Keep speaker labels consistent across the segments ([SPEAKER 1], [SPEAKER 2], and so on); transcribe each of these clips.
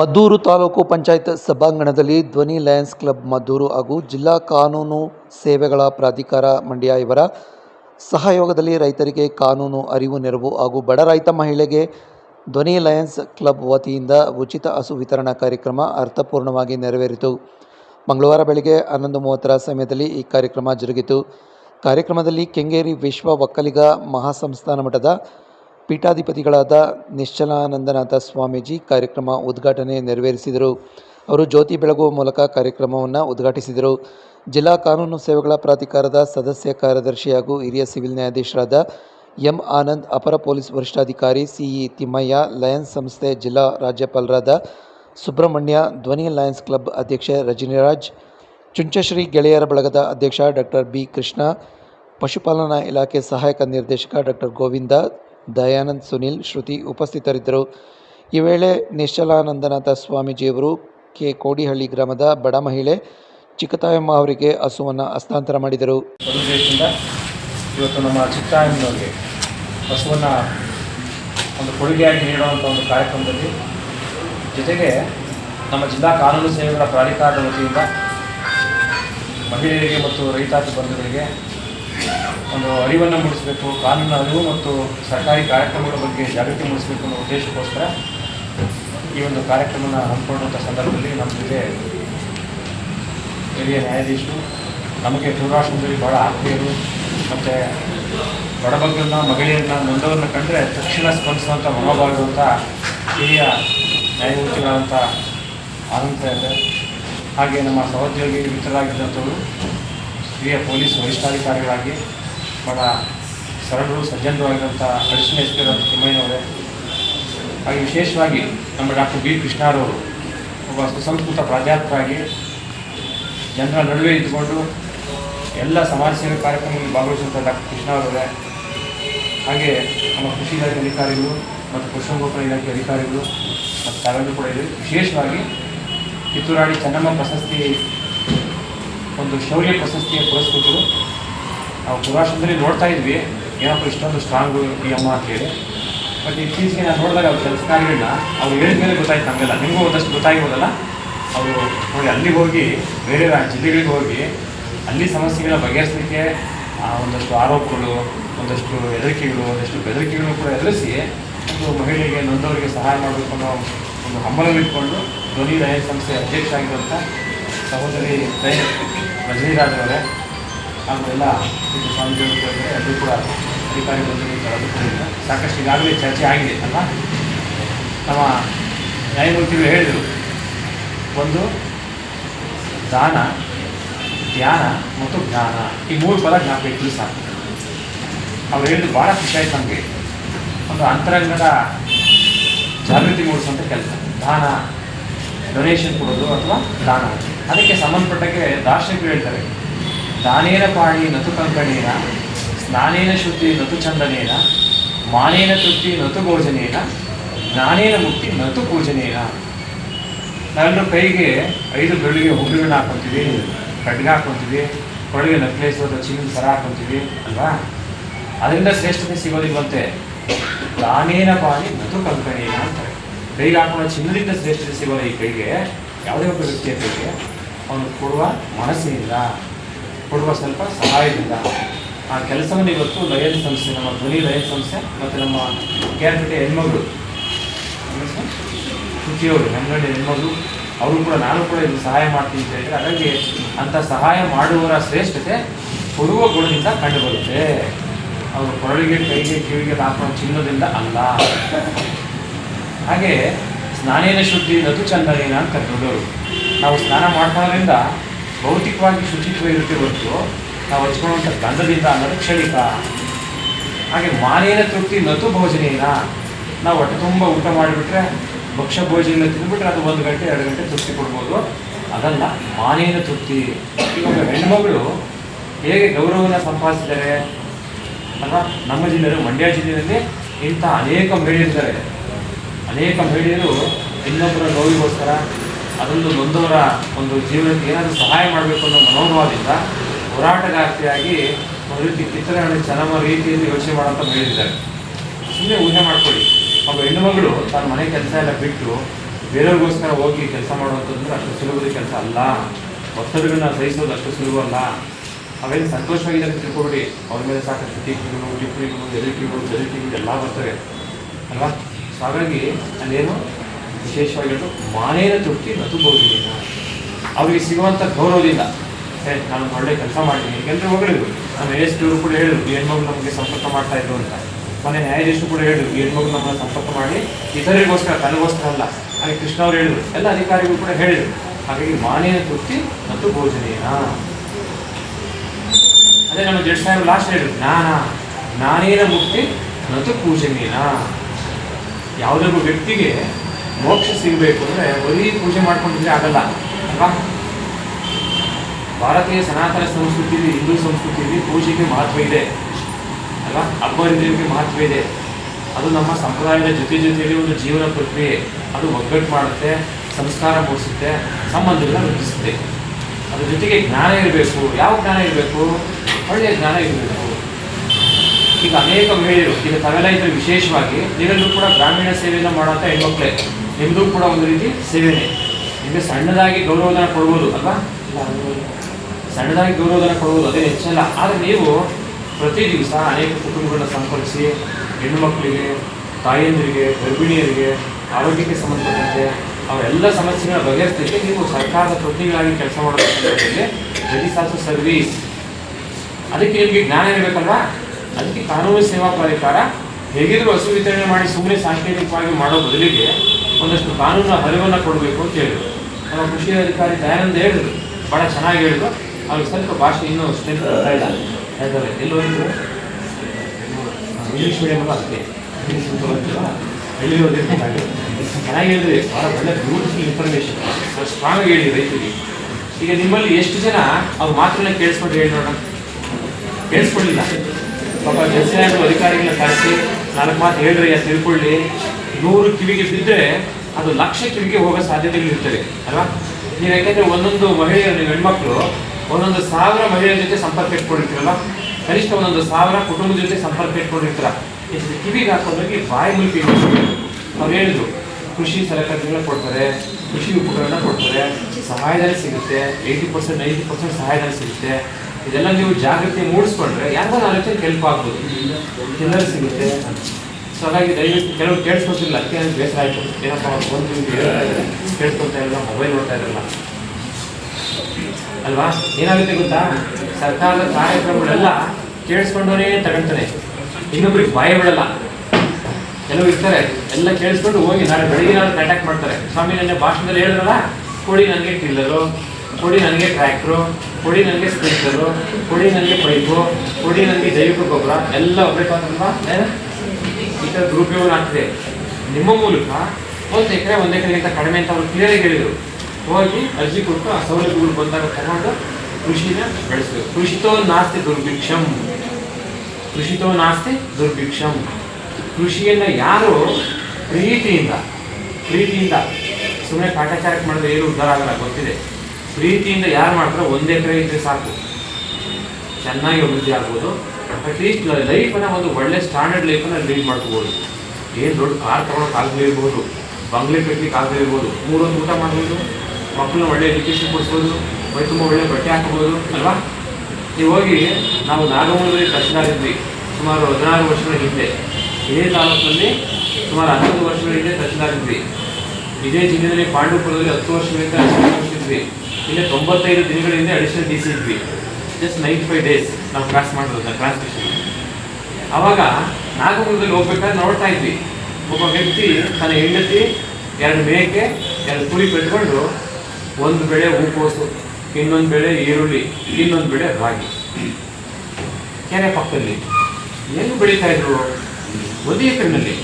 [SPEAKER 1] ಮದ್ದೂರು ತಾಲೂಕು ಪಂಚಾಯತ್ ಸಭಾಂಗಣದಲ್ಲಿ ಧ್ವನಿ Lions club Maddur ಹಾಗೂ ಜಿಲ್ಲಾ ಕಾನೂನು ಸೇವೆಗಳ ಪ್ರಾಧಿಕಾರ ಮಂಡ್ಯ ಇವರ ಸಹಯೋಗದಲ್ಲಿ ರೈತರಿಗೆ ಕಾನೂನು ಅರಿವು, ನೆರವು ಹಾಗೂ ಬಡ ರೈತ ಮಹಿಳೆಗೆ ಧ್ವನಿ ಲಯನ್ಸ್ ಕ್ಲಬ್ ವತಿಯಿಂದ ಉಚಿತ ಹಸು ವಿತರಣಾ ಕಾರ್ಯಕ್ರಮ ಅರ್ಥಪೂರ್ಣವಾಗಿ ನೆರವೇರಿತು. ಮಂಗಳವಾರ ಬೆಳಗ್ಗೆ ಹನ್ನೊಂದು ಮೂವತ್ತರ ಸಮಯದಲ್ಲಿ ಈ ಕಾರ್ಯಕ್ರಮ ಜರುಗಿತು. ಕಾರ್ಯಕ್ರಮದಲ್ಲಿ ಕೆಂಗೇರಿ ವಿಶ್ವ ಒಕ್ಕಲಿಗ ಮಹಾಸಂಸ್ಥಾನ ಮಠದ ಪೀಠಾಧಿಪತಿಗಳಾದ ನಿಶ್ಚಲಾನಂದನಾಥ ಸ್ವಾಮೀಜಿ ಕಾರ್ಯಕ್ರಮ ಉದ್ಘಾಟನೆ ನೆರವೇರಿಸಿದರು. ಅವರು ಜ್ಯೋತಿ ಬೆಳಗುವ ಮೂಲಕ ಕಾರ್ಯಕ್ರಮವನ್ನು ಉದ್ಘಾಟಿಸಿದರು. ಜಿಲ್ಲಾ ಕಾನೂನು ಸೇವೆಗಳ ಪ್ರಾಧಿಕಾರದ ಸದಸ್ಯ ಕಾರ್ಯದರ್ಶಿ ಹಾಗೂ ಹಿರಿಯ ಸಿವಿಲ್ ನ್ಯಾಯಾಧೀಶರಾದ ಎಂ ಆನಂದ್, ಅಪರ ಪೊಲೀಸ್ ವರಿಷ್ಠಾಧಿಕಾರಿ ಸಿಇ ತಿಮ್ಮಯ್ಯ, ಲಯನ್ಸ್ ಸಂಸ್ಥೆ ಜಿಲ್ಲಾ ರಾಜ್ಯಪಾಲರಾದ ಸುಬ್ರಹ್ಮಣ್ಯ, ಧ್ವನಿ ಲಯನ್ಸ್ ಕ್ಲಬ್ ಅಧ್ಯಕ್ಷೆ ರಜನಿರಾಜ್, ಚುಂಚಶ್ರೀ ಗೆಳೆಯರ ಬಳಗದ ಅಧ್ಯಕ್ಷ ಡಾಕ್ಟರ್ ಬಿ ಕೃಷ್ಣ, ಪಶುಪಾಲನಾ ಇಲಾಖೆ ಸಹಾಯಕ ನಿರ್ದೇಶಕ ಡಾಕ್ಟರ್ ಗೋವಿಂದ ದಯಾನಂದ್, ಸುನಿಲ್, ಶ್ರುತಿ ಉಪಸ್ಥಿತರಿದ್ದರು. ಈ ವೇಳೆ ನಿಶ್ಚಲಾನಂದನಾಥ ಸ್ವಾಮೀಜಿಯವರು ಕೆ. ಕೋಡಿಹಳ್ಳಿ ಗ್ರಾಮದ ಬಡ ಮಹಿಳೆ ಚಿಕ್ಕತಾಯಮ್ಮ ಅವರಿಗೆ ಹಸುವನ್ನು ಹಸ್ತಾಂತರ ಮಾಡಿದರು.
[SPEAKER 2] ಇವತ್ತು ನಮ್ಮ ಚಿಕ್ಕತಾಯಮ್ಮನವರಿಗೆ ಹಸುವನ್ನು ಒಂದು ಕೊಡುಗೆಯಾಗಿ ನೀಡುವಂಥ ಒಂದು ಕಾರ್ಯಕ್ರಮದಲ್ಲಿ ಜೊತೆಗೆ ನಮ್ಮ ಜಿಲ್ಲಾ ಕಾನೂನು ಸೇವೆಗಳ ಪ್ರಾಧಿಕಾರದ ವತಿಯಿಂದ ಮಹಿಳೆಯರಿಗೆ ಮತ್ತು ರೈತಾಪಿ ಬಂಧುಗಳಿಗೆ ಒಂದು ಅರಿವನ್ನು ಮೂಡಿಸಬೇಕು ಕಾನೂನು ಅರಿವು ಮತ್ತು ಸರ್ಕಾರಿ ಕಾರ್ಯಕ್ರಮಗಳ ಬಗ್ಗೆ ಜಾಗೃತಿ ಮೂಡಿಸಬೇಕು ಅನ್ನೋ ಉದ್ದೇಶಕ್ಕೋಸ್ಕರ ಈ ಒಂದು ಕಾರ್ಯಕ್ರಮನ ಹಮ್ಮಿಕೊಂಡಂಥ ಸಂದರ್ಭದಲ್ಲಿ ನಮ್ಮ ಜೊತೆ ಹಿರಿಯ ನ್ಯಾಯಾಧೀಶರು, ನಮಗೆ ಟೂರಾಶ್ರಮದಲ್ಲಿ ಭಾಳ ಆತ್ಮೀಯರು, ಮತ್ತು ಬಡಬಗ್ಗನ್ನ ಮಗಳಿಯನ್ನ ನೊಂದವರನ್ನ ಕಂಡರೆ ತಕ್ಷಣ ಸ್ಪಂದಿಸುವಂಥ ಮನೋಭಾವ ಇರುವಂಥ ಹಿರಿಯ ನ್ಯಾಯಮೂರ್ತಿಗಳಾದಂಥ ಆನಂದ ಇದೆ. ಹಾಗೆ ನಮ್ಮ ಸಹೋದ್ಯೋಗಿ ಮಿತ್ರರಾಗಿದ್ದಂಥವರು, ಹಿರಿಯ ಪೊಲೀಸ್ ವರಿಷ್ಠಾಧಿಕಾರಿಗಳಾಗಿ ಭಾಳ ಸರಳರು, ಸಜ್ಜನರು ಆಗಿರುವಂಥ ಪಿ ತಿಮ್ಮಯ್ಯನವರೇ. ಹಾಗೆ ವಿಶೇಷವಾಗಿ ನಮ್ಮ ಡಾಕ್ಟರ್ ಬಿ ಕೃಷ್ಣರವರು ಒಬ್ಬ ಸುಸಂಸ್ಕೃತ ಪ್ರಾಧ್ಯಾಪಕರಾಗಿ ಜನರ ನಡುವೆ ಇದ್ದುಕೊಂಡು ಎಲ್ಲ ಸಮಾಜ ಸೇವೆ ಕಾರ್ಯಕ್ರಮದಲ್ಲಿ ಭಾಗವಹಿಸುವಂಥ ಡಾಕ್ಟರ್ ಕೃಷ್ಣ ಅವರವರೇ ಹಾಗೆ ನಮ್ಮ ಕೃಷಿ ಇಲಾಖೆ ಅಧಿಕಾರಿಗಳು ಮತ್ತು ಪಶುಸಂಗೋಪನಾ ಇಲಾಖೆ ಅಧಿಕಾರಿಗಳು ಮತ್ತು ತಾವೆಲ್ಲರೂ ಕೂಡ ಇದೆ. ವಿಶೇಷವಾಗಿ ಕಿತ್ತೂರಾಡಿ ಚೆನ್ನಮ್ಮ ಪ್ರಶಸ್ತಿ, ಒಂದು ಶೌರ್ಯ ಪ್ರಶಸ್ತಿಯ ಪುರಸ್ಕೃತರು ನಾವು ಪುರಾಷ್ಟ್ರದಲ್ಲಿ ನೋಡ್ತಾ ಇದ್ವಿ, ಏನಪ್ಪ ಇಷ್ಟೊಂದು ಸ್ಟ್ರಾಂಗು ಈ ಅಮ್ಮ ಅಂತೇಳಿ ಬಟ್ ಇತ್ತೀಚೆಗೆ ನಾನು ನೋಡಿದಾಗ ಅವ್ರು ಕೆಲಸ ಕಾರ್ಯಗಳನ್ನ ಅವ್ರು ಹೇಳಿದ ಮೇಲೆ ಗೊತ್ತಾಯ್ತು ನಮಗೆಲ್ಲ. ನಿಮಗೂ ಒಂದಷ್ಟು ಗೊತ್ತಾಗಿರೋದಲ್ಲ? ಅವರು ನೋಡಿ ಅಲ್ಲಿ ಹೋಗಿ, ಬೇರೆ ಜಿಲ್ಲೆಗಳಿಗೆ ಹೋಗಿ, ಅಲ್ಲಿ ಸಮಸ್ಯೆಗಳ ಬಗೆಹರಿಸಲಿಕ್ಕೆ ಒಂದಷ್ಟು ಆರೋಪಗಳು, ಒಂದಷ್ಟು ಹೆದರಿಕೆಗಳು, ಒಂದಷ್ಟು ಬೆದರಿಕೆಗಳು ಕೂಡ ಎದುರಿಸಿ, ಒಂದು ಮಹಿಳೆಗೆ, ನೊಂದವರಿಗೆ ಸಹಾಯ ಮಾಡಬೇಕು ಅನ್ನೋ ಒಂದು ಹಂಬಲವಿಟ್ಕೊಂಡು ಧ್ವನಿ ದಯ ಸಂಸ್ಥೆ ಅಧ್ಯಕ್ಷ ಆಗಿರುವಂಥ ಸಹೋದರಿ ದಯ ರಜನಿರಾಜ್ ಅವರೇ ಹಾಗೂ ಇದು ಕೇಳಿದ್ರೆ ಅದು ಕೂಡ ಅಧಿಕಾರಿ ಬಂಧುಗಳು ಕಳೆದುಕೊಂಡಿಲ್ಲ ಸಾಕಷ್ಟು ಈಗಾಗಲೇ ಚರ್ಚೆ ಆಗಿದೆ ಅಲ್ವಾ ನಮ್ಮ ನ್ಯಾಯಮೂರ್ತಿಗಳು ಹೇಳಿದರು, ಒಂದು ದಾನ, ಧ್ಯಾನ ಮತ್ತು ಜ್ಞಾನ, ಈ ಮೂರು ಪದ ಜ್ಞಾಪಕ ಸಾಕು. ಅವ್ರು ಹೇಳಿದ್ರು ಭಾಳ ಖುಷಿ ನಮಗೆ. ಒಂದು ಅಂತರಂಗದ ಜಾಗೃತಿ ಮೂಡಿಸುವಂಥ ಕೆಲಸ. ದಾನ ಡೊನೇಷನ್ ಕೊಡೋದು ಅಥವಾ ದಾನ. ಅದಕ್ಕೆ ಸಂಬಂಧಪಟ್ಟಂಗೆ ದಾರ್ಶನಿಕರು ಹೇಳ್ತಾರೆ. ದಾನೇನ ಪಾಣಿ ನತು ಕಂಕಣೇನ, ಸ್ನಾನೇನ ಶುದ್ಧಿ ನತು ಚಂದನೇನ, ಮಾನೇನ ತೃಪ್ತಿ ನತು ಭೋಜನೇನ, ಜ್ಞಾನೇನ ಮುಕ್ತಿ ನತು ಪೂಜನೇನ. ನಾವೆಲ್ಲರೂ ಕೈಗೆ ಐದು ಬೆಳ್ಳಿಗೆ ಉಂಗುರಗಳನ್ನ ಹಾಕೊತೀವಿ ಖಡ್ಗ ಹಾಕೊತೀವಿ ಕೊಳಗೆ ನಕ್ಲೇಸ್ ಚಿನ್ನ ಸರ ಹಾಕೊತೀವಿ, ಅಲ್ವಾ? ಅದರಿಂದ ಶ್ರೇಷ್ಠತೆ ಸಿಗೋದಿಲ್ವಂತೆ ದಾನೇನ ಪಾಣಿ ನತು ಕಂಕಣೇನ ಅಂತಾರೆ. ಕೈಗೆ ಹಾಕೊಳ್ಳೋ ಚಿನ್ನದಿಂದ ಶ್ರೇಷ್ಠತೆ ಸಿಗೋದು ಈ ಕೈಗೆ, ಯಾವುದೇ ಒಬ್ಬ ವ್ಯಕ್ತಿಯ ಕೈಗೆ, ಅವನು ಕೊಡುವ ಮನಸ್ಸಿನಿಂದ. ಕೊಡುವ ಸ್ವಲ್ಪ ಸಹಾಯದಿಂದ ಆ ಕೆಲಸವನ್ನು ಇವತ್ತು ಲಯನ್ ಸಂಸ್ಥೆ, ನಮ್ಮ ಧ್ವನಿ ಲಯನ್ ಸಂಸ್ಥೆ ಮತ್ತು ನಮ್ಮ ಕ್ಯಾರ್ಪೇಟೆ ಹೆಣ್ಮಗಳು ಶುಚಿಯವರು ಹೆಣ್ಣು ಹೆಣ್ಮಗಳು, ಅವರು ಕೂಡ ನಾನು ಕೂಡ ಇದು ಸಹಾಯ ಮಾಡ್ತೀನಿ ಅಂತ ಹೇಳಿದರೆ ಹಾಗಾಗಿ ಅಂಥ ಸಹಾಯ ಮಾಡುವವರ ಶ್ರೇಷ್ಠತೆ ಕೊಡುವ ಗುಣದಿಂದ ಕಂಡುಬರುತ್ತೆ. ಅವರು ಕೊರಳಿಗೆ, ಕೈಗೆ, ಕಿವಿಗೆ ಹಾಕೊಳ್ಳೋ ಚಿನ್ನದಿಂದ ಅಲ್ಲ. ಹಾಗೆ ಸ್ನಾನೇನ ಶುದ್ಧಿ, ನದು ಚಂದನೇನ ಅಂತ ದೊಡ್ಡವರು ನಾವು ಸ್ನಾನ ಮಾಡ್ಕೊಳ್ಳೋದ್ರಿಂದ ಭೌತಿಕವಾಗಿ ಶುಚಿತ್ವ ಇರುತ್ತೆ ಹೊರತು ನಾವು ಹಚ್ಕೊಳ್ಳುವಂಥ ಗಂಧದಿಂದ ಅನ್ನೋದು ಕ್ಷಣಿಕ. ಹಾಗೆ ಮಾನೇನ ತೃಪ್ತಿ ನತು ಭೋಜನೇನ. ನಾವು ಹೊಟ್ಟೆ ತುಂಬ ಊಟ ಮಾಡಿಬಿಟ್ರೆ, ಭಕ್ಷ್ಯ ಭೋಜನ ತಿಂದ್ಬಿಟ್ರೆ ಅದು ಒಂದು ಗಂಟೆ, ಎರಡು ಗಂಟೆ ತೃಪ್ತಿ ಕೊಡ್ಬೋದು. ಅದಲ್ಲ ಮಾನೇನ ತೃಪ್ತಿ. ಇವಾಗ ಹೆಣ್ಮಗಳು ಹೇಗೆ ಗೌರವನ ಸಂಪಾದಿಸಿದ್ದಾರೆ? ಅಲ್ವಾ? ನಮ್ಮ ಜಿಲ್ಲೆಯಲ್ಲಿ, ಮಂಡ್ಯ ಜಿಲ್ಲೆಯಲ್ಲಿ ಇಂಥ ಅನೇಕ ಮಹಿಳೆಯರಿದ್ದಾರೆ. ಅನೇಕ ಮಹಿಳೆಯರು ಇನ್ನೊಬ್ಬರ ನೋವಿಗೋಸ್ಕರ ಅದೊಂದು ನೊಂದವರ ಒಂದು ಜೀವನಕ್ಕೆ ಏನಾದರೂ ಸಹಾಯ ಮಾಡಬೇಕು ಅನ್ನೋ ಮನೋಭಾವದಿಂದ ಹೋರಾಟಗಾರ್ತಿಯಾಗಿ ಒಂದು ರೀತಿ ಕಿತ್ತಳೆ ಚೆನ್ನಮ್ಮ ರೀತಿಯಲ್ಲಿ ಯೋಚನೆ ಮಾಡೋಂಥ ಮಹಿಳೆಯರಿದ್ದಾರೆ ಸುಮ್ಮನೆ ಊಹೆ ಮಾಡ್ಕೊಳ್ಳಿ. ಒಬ್ಬ ಹೆಣ್ಣು ಮಗಳು ತನ್ನ ಮನೆ ಕೆಲಸ ಎಲ್ಲ ಬಿಟ್ಟು ಬೇರೆಯವ್ರಿಗೋಸ್ಕರ ಹೋಗಿ ಕೆಲಸ ಮಾಡುವಂಥದ್ದು ಅಷ್ಟು ಸುಲಭದ ಕೆಲಸ ಅಲ್ಲ. ಒತ್ತಡಗಳನ್ನ ಸಹಿಸೋದು ಅಷ್ಟು ಸುಲಭ ಅಲ್ಲ. ಅವೇನು ಸಂತೋಷವಾಗಿದೆ ಅಂತ ತಿಳ್ಕೊಬೇಡಿ. ಅವ್ರ ಮೇಲೆ ಸಾಕಷ್ಟು ಟೀಕೆಗಳು ಟಿಪ್ಪಣಿಗಳು ಎದುರಿಕೆಗಳು ಬೆದರಿಕೆಗಳು ಎಲ್ಲ ಬರ್ತವೆ. ಅಲ್ವಾ? ಸೊ ಹಾಗಾಗಿ ಅಲ್ಲೇನು ವಿಶೇಷವಾಗಿ ಹೇಳೋದು ಮಾನೇನ ತೃಪ್ತಿ ಮತ್ತು ನೀನು ಅವರಿಗೆ ಸಿಗುವಂಥ ಗೌರವದಿಂದ. ಸರಿ ನಾನು ಒಳ್ಳೆ ಕೆಲಸ ಮಾಡ್ತೀನಿ. ಯಾಕೆಂದ್ರೆ ಹೊಗಳಿದ್ರು ನಮ್ಮ ಎಷ್ಟು ಕೂಡ ಹೇಳಿದ್ರು, ಈ ನಮಗೆ ಸಂಪರ್ಕ ಮಾಡ್ತಾ ಇದ್ರು ಅಂತ. ಮನೆ ನ್ಯಾಯಾಧೀಶರು ಕೂಡ ಹೇಳಿದ್ರು, ಈ ಹೆಣ್ಮಗು ನಮ್ಮನ್ನ ಸಂಪರ್ಕ ಮಾಡಿ, ಇತರರಿಗೋಸ್ಕರ, ತನಗೋಸ್ಕರ ಅಲ್ಲ. ಹಾಗೆ ಕೃಷ್ಣ ಅವರು ಹೇಳಿದ್ರು, ಎಲ್ಲ ಅಧಿಕಾರಿಗಳು ಕೂಡ ಹೇಳಿದ್ರು. ಹಾಗಾಗಿ ಮಾನೇನ ತೃಪ್ತಿ ಮತ್ತು ಭೋಜನೇನ ಅದೇ ನಮ್ಮ ಜಡ್ ಸಾಹೇಬ್ ಲಾಸ್ಟ್ ಹೇಳಿದ್ರು ಜ್ಞಾನ ಜ್ಞಾನೇನ ಮುಕ್ತಿ ಮತ್ತು ಪೂಜನೇನ ಯಾವುದೇ ಒಬ್ಬ ವ್ಯಕ್ತಿಗೆ ಮೋಕ್ಷ ಸಿಗಬೇಕು ಅಂದರೆ ಬರೀ ಪೂಜೆ ಮಾಡ್ಕೊಂಡಿದ್ರೆ ಆಗಲ್ಲ, ಅಲ್ವಾ? ಭಾರತೀಯ ಸನಾತನ ಸಂಸ್ಕೃತಿಯಲ್ಲಿ ಹಿಂದೂ ಸಂಸ್ಕೃತಿಯಲ್ಲಿ ಪೂಜೆಗೆ ಮಹತ್ವ ಇದೆ. ಅಲ್ವಾ? ಹಬ್ಬ ಹರಿದಿನಕ್ಕೆ ಮಹತ್ವ ಇದೆ. ಅದು ನಮ್ಮ ಸಂಪ್ರದಾಯದ ಜೊತೆ ಜೊತೆಗೆ ಒಂದು ಜೀವನ ಪ್ರಕ್ರಿಯೆ. ಅದು ಒಗ್ಗಟ್ಟು ಮಾಡುತ್ತೆ, ಸಂಸ್ಕಾರ ಮೂಡಿಸುತ್ತೆ, ಸಂಬಂಧಗಳನ್ನ ರೂಪಿಸುತ್ತೆ ಅದ್ರ ಜೊತೆಗೆ ಜ್ಞಾನ ಇರಬೇಕು. ಯಾವ ಜ್ಞಾನ ಇರಬೇಕು? ಒಳ್ಳೆಯ ಜ್ಞಾನ ಇರಬೇಕು. ಈಗ ಅನೇಕ ಮಹಿಳೆಯರು, ಈಗ ತಾವೆಲ್ಲ ಇದ್ರೆ ವಿಶೇಷವಾಗಿ, ನೀವೆಲ್ಲರೂ ಕೂಡ ಗ್ರಾಮೀಣ ಸೇವೆಯನ್ನು ಮಾಡುವಂಥ ಹೆಣ್ಮಕ್ಳೇ. ನಿಮ್ಮದು ಕೂಡ ಒಂದು ರೀತಿ ಸೇವೆನೇ ನಿಮಗೆ ಸಣ್ಣದಾಗಿ ಗೌರವಧನ ಕೊಡ್ಬೋದು, ಅಲ್ವಾ? ಸಣ್ಣದಾಗಿ ಗೌರವಧನ ಕೊಡ್ಬೋದು, ಅದೇ ಹೆಚ್ಚಲ್ಲ. ಆದರೆ ನೀವು ಪ್ರತಿ ದಿವಸ ಅನೇಕ ಕುಟುಂಬಗಳನ್ನ ಸಂಪರ್ಕಿಸಿ, ಹೆಣ್ಣು ಮಕ್ಕಳಿಗೆ, ತಾಯಂದಿರಿಗೆ, ಗರ್ಭಿಣಿಯರಿಗೆ, ಆರೋಗ್ಯಕ್ಕೆ ಸಂಬಂಧಪಟ್ಟಂತೆ ಅವರೆಲ್ಲ ಸಮಸ್ಯೆಗಳನ್ನ ಬಗೆಹರಿಸಲಿಕ್ಕೆ ನೀವು ಸರ್ಕಾರದ ಪ್ರತಿನಿಧಿಗಳಾಗಿ ಕೆಲಸ ಮಾಡೋದಕ್ಕೆ ರೆಡಿ ಸಾಸು ಸರ್ವೀಸ್. ಅದಕ್ಕೆ ನಿಮಗೆ ಜ್ಞಾನ ಇರಬೇಕಲ್ವಾ? ಅದಕ್ಕೆ ಕಾನೂನು ಸೇವಾ ಪ್ರಾಧಿಕಾರ ಹೇಗಿದ್ರು ಹಸು ವಿತರಣೆ ಮಾಡಿ ಸುಮ್ಮನೆ ಸಾಂಕೇತಿಕವಾಗಿ ಮಾಡೋ ಬದಲಿಗೆ ಒಂದಷ್ಟು ಕಾನೂನು ಅರಿವನ್ನು ಕೊಡಬೇಕು ಅಂತ ಹೇಳಿದ್ರು. ನಮ್ಮ ಕೃಷಿ ಅಧಿಕಾರಿ ದಯಾನಂದ ಹೇಳಿದ್ರು. ಭಾಳ ಚೆನ್ನಾಗಿ ಹೇಳಿದ್ರು. ಅವ್ರಿಗೆ ಸ್ವಲ್ಪ ಭಾಷೆ ಇನ್ನೂ ಸ್ಟ್ರೆಂತ್ ಬರ್ತಾ ಇಲ್ಲ. ಹೇಳ್ತಾರೆ ಎಲ್ಲೋದ್ರು ಇಂಗ್ಲೀಷ್ ಮೀಡಿಯಮ್ ಅಷ್ಟೇ ಇಂಗ್ಲೀಷ್ ಮೀಡಿಯಮ್ ಚೆನ್ನಾಗಿ ಹೇಳಿದ್ರಿ. ಭಾಳ ಒಳ್ಳೆ ಬ್ಯೂಟಿಫುಲ್ ಇನ್ಫಾರ್ಮೇಶನ್ ಸ್ಟ್ರಾಂಗ್ ಹೇಳಿ ರೈತರಿಗೆ. ಈಗ ನಿಮ್ಮಲ್ಲಿ ಎಷ್ಟು ಜನ ಅವ್ರ ಮಾತನ್ನ ಕೇಳಿಸ್ಕೊಂಡು ಹೇಳಿ ನೋಡೋಣ. ಕೇಳಿಸ್ಕೊಳ್ಳಿಲ್ಲ ಪಾಪ ಜನ ಅಧಿಕಾರಿಗಳನ್ನ ಕಾಯಿಸಿ ನಾಲ್ಕು ಮಾತು ಹೇಳ್ರಿ ತಿಳ್ಕೊಳ್ಳಿ. ನೂರು ಕಿವಿಗೆ ಬಿದ್ದರೆ ಅದು ಲಕ್ಷ ಕಿವಿಗೆ ಹೋಗೋ ಸಾಧ್ಯತೆಗಳು ಇರ್ತವೆ, ಅಲ್ವಾ? ನೀವು ಯಾಕಂದರೆ ಒಂದೊಂದು ಮಹಿಳೆಯರು, ಹೆಣ್ಮಕ್ಳು, ಒಂದೊಂದು ಸಾವಿರ ಮಹಿಳೆಯರ ಜೊತೆ ಸಂಪರ್ಕ ಇಟ್ಕೊಂಡಿರ್ತೀರಲ್ಲ ಕನಿಷ್ಠ ಒಂದೊಂದು ಸಾವಿರ ಕುಟುಂಬದ ಜೊತೆ ಸಂಪರ್ಕ ಇಟ್ಕೊಂಡಿರ್ತೀರ. ಎಷ್ಟು ಕಿವಿಗೆ ಹಾಕೊಂಡೋಗಿ ಬಾಯಿ ಮೂಲಕ ಅವ್ರು ಹೇಳಿದ್ರು, ಕೃಷಿ ಸಲಕರಣೆಗಳನ್ನ ಕೊಡ್ತಾರೆ, ಕೃಷಿ ಉಪಕರಣ ಕೊಡ್ತಾರೆ, ಸಹಾಯಧನ ಸಿಗುತ್ತೆ ಏಯ್ಟಿ ಪರ್ಸೆಂಟ್ ನೈಂಟಿ ಪರ್ಸೆಂಟ್ ಸಹಾಯಧನ ಸಿಗುತ್ತೆ. ಇದೆಲ್ಲ ನೀವು ಜಾಗೃತಿ ಮೂಡಿಸ್ಕೊಂಡ್ರೆ ನಾಲ್ಕು ಜನಕ್ಕೆ ಹೆಲ್ಪ್ ಆಗ್ಬೋದು. ಎಲ್ಲರೂ ಸಿಗುತ್ತೆ. ಸೊ ಹಾಗಾಗಿ ದಯವಿಟ್ಟು ಕೆಲವರು ಕೇಳಿಸ್ಕೊತಿಲ್ಲ ಅದಕ್ಕೆ ನನಗೆ ಬೇಸರ ಆಯಿತು. ಏನಪ್ಪ ಒಂದು ಕೇಳಿಸ್ಕೊಳ್ತಾ ಇರಲ್ಲ ಮೊಬೈಲ್ ನೋಡ್ತಾ ಇರಲ್ಲ. ಅಲ್ವಾ? ಏನಾಗುತ್ತೆ ಗೊತ್ತಾ? ಸರ್ಕಾರದ ಕಾರ್ಯಕ್ರಮಗಳೆಲ್ಲ ಕೇಳಿಸ್ಕೊಂಡವರೇ ತಗೊಳ್ತಾನೆ ಇನ್ನೊಬ್ರಿಗೆ ಭಯ ಬಿಡಲ್ಲ ಕೆಲವು ಇರ್ತಾರೆ. ಎಲ್ಲ ಕೇಳಿಸ್ಕೊಂಡು ಹೋಗಿ ನಾಳೆ ಬೆಳಿಗ್ಗೆ ನಾಳೆ ಕಾಂಟ್ಯಾಕ್ಟ್ ಮಾಡ್ತಾರೆ. ಸ್ವಾಮಿ, ನನ್ನ ಭಾಷಣದಲ್ಲಿ ಹೇಳಿದ್ರಲ್ಲ? ಕೊಡಿ ನನಗೆ ಟಿಲ್ಲರು ಕೊಡಿ ನನಗೆ ಟ್ರ್ಯಾಕ್ಟ್ರು ಕೊಡಿ ನನಗೆ ಸ್ಪ್ರಿಂಕ್ಲರು ಕೊಡಿ ನನಗೆ ಪೈಪು ಕೊಡಿ ನನಗೆ ಜೈವಿಕ ಗೊಬ್ಬರ, ಎಲ್ಲ ಒಬ್ಬರೇಕಾಗಲ್ವಾ ಥರ ದುರುಪಯೋಗ ಆಗ್ತಿದೆ ನಿಮ್ಮ ಮೂಲಕ ಒಂದು ಎಕರೆ, ಒಂದು ಎಕರೆಗಿಂತ ಕಡಿಮೆ ಅಂತ ಕ್ಲಿಯರ್ ಕ್ಲಿಯರಾಗಿ ಹೇಳಿದರು. ಹೋಗಿ ಅರ್ಜಿ ಕೊಟ್ಟು ಆ ಸೌಲಭ್ಯಗಳು ಬಂದಾಗ ತಗೊಂಡು ಕೃಷಿನ ಬೆಳೆಸಬೇಕು. ಕೃಷಿತೋ ನಾಸ್ತಿ ದುರ್ಭಿಕ್ಷಂ. ಕೃಷಿತೋ ನಾಸ್ತಿ ದುರ್ಭಿಕ್ಷಂ. ಕೃಷಿಯನ್ನು ಯಾರು ಪ್ರೀತಿಯಿಂದ ಪ್ರೀತಿಯಿಂದ ಸುಮ್ಮನೆ ಕಾಟಾಚಾರಕ್ಕೆ ಮಾಡಿದ್ರೆ ಏನು ಉದ್ಧಾರ ಆಗಲ್ಲ, ಗೊತ್ತಿದೆ. ಪ್ರೀತಿಯಿಂದ ಯಾರು ಮಾಡ್ತಾರೆ ಒಂದು ಎಕರೆ ಇದ್ರೆ ಸಾಕು. ಚೆನ್ನಾಗಿ ಅಭಿವೃದ್ಧಿ ಆಗ್ಬೋದು. ಅಟ್ಲೀಸ್ಟ್ ಲೈಫನ್ನು ಒಂದು ಒಳ್ಳೆ ಸ್ಟ್ಯಾಂಡರ್ಡ್ ಲೈಫನ್ನು ಲೀಡ್ ಮಾಡ್ಕೋಬೋದು. ಏನು ದೊಡ್ಡ ಕಾರ್ ತೊಗೊಳೋ ಆಗದೇ ಇರ್ಬೋದು, ಬಂಗ್ಲೆ ಕಟ್ಟಿ ಆಗದೇ ಇರ್ಬೋದು, ಮೂರೊಂದು ಊಟ ಮಾಡ್ಬೋದು ಮಕ್ಕಳನ್ನ ಒಳ್ಳೆ ಎಜುಕೇಷನ್ ಕೊಡಿಸ್ಬೋದು, ಮೈ ತುಂಬ ಒಳ್ಳೆ ಬಟ್ಟೆ ಹಾಕ್ಬೋದು, ಅಲ್ವಾ? ನೀವು ಹೋಗಿ ನಾವು ನಾಗಮೂಲದಲ್ಲಿ ತಹಸೀಲ್ದಾರಿದ್ವಿ ಸುಮಾರು ಹದಿನಾರು ವರ್ಷಗಳ ಹಿಂದೆ. ಇದೇ ತಾಲೂಕಿನಲ್ಲಿ ಸುಮಾರು ಹನ್ನೊಂದು ವರ್ಷಗಳ ಹಿಂದೆ ತಹಸೀಲ್ದಾರಿದ್ವಿ ಇದೇ ಜಿಲ್ಲೆಯಲ್ಲಿ ಪಾಂಡವಪುರದಲ್ಲಿ ಹತ್ತು ವರ್ಷಗಳಿಂದ ಕಮಿಷನರ್ ಇದ್ವಿ ಇಲ್ಲೇ ತೊಂಬತ್ತೈದು ದಿನಗಳಿಂದ ಅಡಿಷನಲ್ ಡಿ ಸಿ ಇದ್ವಿ. ಜಸ್ಟ್ ನೈಂಟಿ ಫೈವ್ ಡೇಸ್ ನಾವು ಕ್ರಾಸ್ ಮಾಡೋದು ಟ್ರಾನ್ಸ್ಮಿಷನ್ ಆವಾಗ ನಾಗಮೂಲದಲ್ಲಿ ಹೋಗ್ಬೇಕಾದ್ರೆ ನೋಡ್ತಾ ಇದ್ವಿ. ಒಬ್ಬ ವ್ಯಕ್ತಿ ತನ್ನ ಹೆಂಡತಿ ಎರಡು ಮೇಕೆ, ಎರಡು ಕುರಿ ಕಟ್ಕೊಂಡು ಒಂದು ಬೆಳೆ ಹೂಕೋಸು, ಇನ್ನೊಂದು ಬೆಳೆ ಈರುಳ್ಳಿ, ಇನ್ನೊಂದು ಬೆಳೆ ರಾಗಿ. ಕೆರೆ ಪಕ್ಕದಲ್ಲಿ. ಎಲ್ಲಿ ಬೆಳೀತಾ ಇದ್ರು? ಒಂದು ಎಕರೆನಲ್ಲಿ